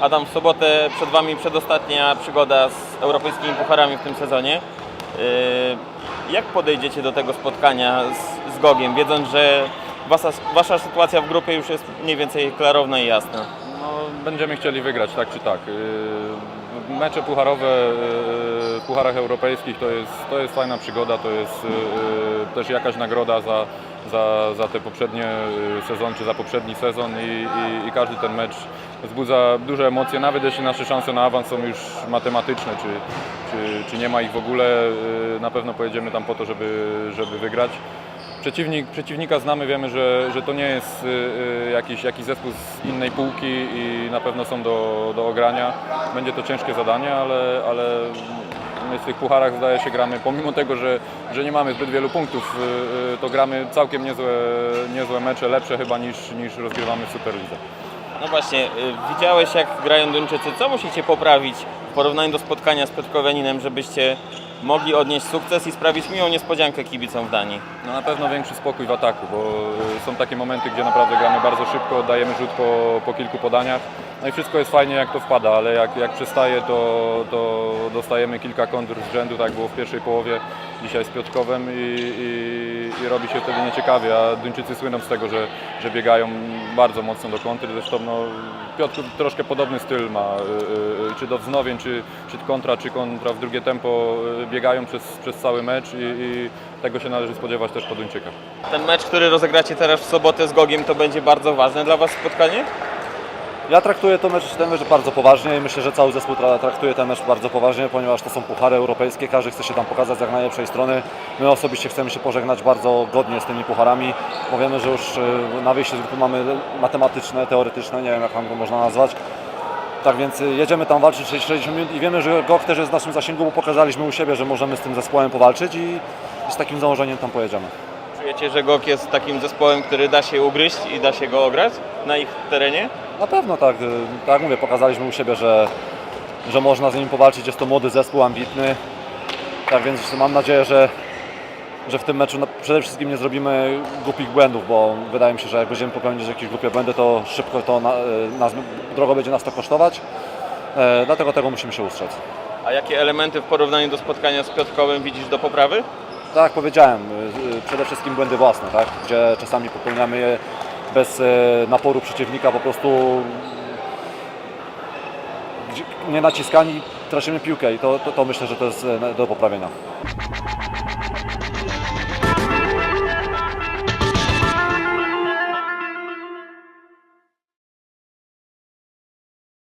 Adam, w sobotę przed Wami przedostatnia przygoda z europejskimi pucharami w tym sezonie. Yy, Jak podejdziecie do tego spotkania z, z Gogiem, wiedząc, że wasza, Wasza sytuacja w grupie już jest mniej więcej klarowna i jasna? No, będziemy chcieli wygrać, tak czy tak. Yy, Mecze pucharowe yy, w pucharach europejskich to jest, to jest fajna przygoda, to jest yy, też jakaś nagroda za, za, za te poprzednie sezon, czy za poprzedni sezon i, i, i każdy ten mecz wzbudza duże emocje, nawet jeśli nasze szanse na awans są już matematyczne, czy, czy, czy nie ma ich w ogóle, na pewno pojedziemy tam po to, żeby, żeby wygrać. Przeciwnik, przeciwnika znamy, wiemy, że, że to nie jest y, y, jakiś, jakiś zespół z innej półki i na pewno są do, do ogrania. Będzie to ciężkie zadanie, ale, ale my w tych pucharach zdaje się gramy, pomimo tego, że, że nie mamy zbyt wielu punktów, y, to gramy całkiem niezłe, niezłe mecze, lepsze chyba niż, niż rozgrywamy w Superlidze. No właśnie, widziałeś jak grają Duńczycy. Co musicie poprawić w porównaniu do spotkania z Piotrkowianinem, żebyście mogli odnieść sukces i sprawić miłą niespodziankę kibicom w Danii? No na pewno większy spokój w ataku, bo y, są takie momenty, gdzie naprawdę gramy bardzo szybko, dajemy rzut po, po kilku podaniach. No i wszystko jest fajnie jak to wpada, ale jak, jak przestaje to, to dostajemy kilka kontr z rzędu, tak było w pierwszej połowie dzisiaj z Piotrkowem i, i, i robi się wtedy nieciekawie, a Duńczycy słyną z tego, że, że biegają bardzo mocno do kontry, zresztą no, Piotr troszkę podobny styl ma, y, y, czy do wznowień, czy, czy kontra, czy kontra w drugie tempo, y, biegają przez, przez cały mecz i, i tego się należy spodziewać też po Duńczykach. Ten mecz, który rozegracie teraz w sobotę z Gogiem, to będzie bardzo ważne dla Was spotkanie? Ja traktuję to mecz, ten mecz bardzo poważnie i myślę, że cały zespół tra- traktuje ten mecz bardzo poważnie, ponieważ to są puchary europejskie, każdy chce się tam pokazać z jak najlepszej strony. My osobiście chcemy się pożegnać bardzo godnie z tymi pucharami, bo wiemy, że już y, na wyjściu z grupy mamy matematyczne, teoretyczne, nie wiem jak tam go można nazwać. Tak więc y, jedziemy tam walczyć 60 minut i wiemy, że GOK też jest w naszym zasięgu, bo pokazaliśmy u siebie, że możemy z tym zespołem powalczyć i z takim założeniem tam pojedziemy. Czujecie, że GOK jest takim zespołem, który da się ugryźć i da się go ograć na ich terenie? Na pewno tak, y, tak jak mówię, pokazaliśmy u siebie, że, że można z nimi powalczyć. Jest to młody zespół, ambitny. Tak więc mam nadzieję, że, że w tym meczu przede wszystkim nie zrobimy głupich błędów, bo wydaje mi się, że jak będziemy popełniać jakieś głupie błędy, to szybko to na, y, nas, drogo będzie nas to kosztować. E, dlatego tego musimy się ustrzec. A jakie elementy w porównaniu do spotkania z Piotrkowym widzisz do poprawy? Tak jak powiedziałem, y, przede wszystkim błędy własne, tak? gdzie czasami popełniamy je bez y, naporu przeciwnika, po prostu nie naciskani tracimy piłkę i to, to, to myślę, że to jest y, do poprawienia.